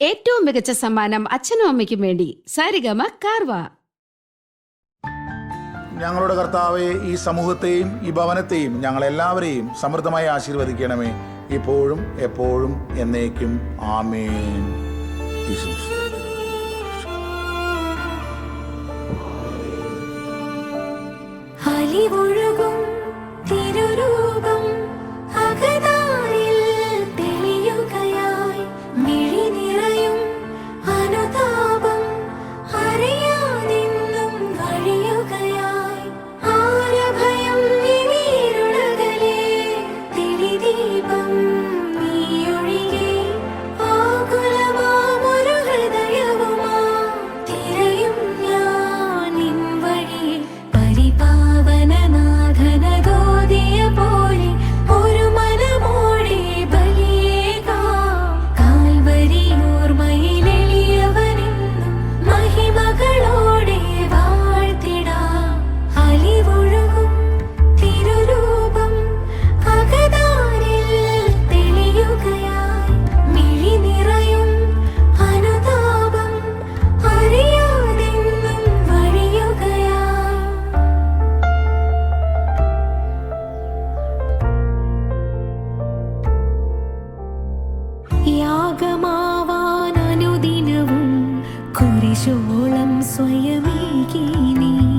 ഏറ്റവും മികച്ച സമ്മാനം അച്ഛനും അമ്മയ്ക്കും വേണ്ടി സാരിഗമ കാർവ. ഞങ്ങളുടെ കർത്താവെ ഈ സമൂഹത്തെയും ഈ ഭവനത്തെയും ഞങ്ങളെല്ലാവരെയും സമൃദ്ധമായി ആശീർവദിക്കണമേ. ഇപ്പോഴും എപ്പോഴും എന്നേക്കും. ആമേൻ. ഈശോമിശിഹായ്. യാഗമാവാൻ അനുദിനവും കുരിശോളം സ്വയമേകി നീ.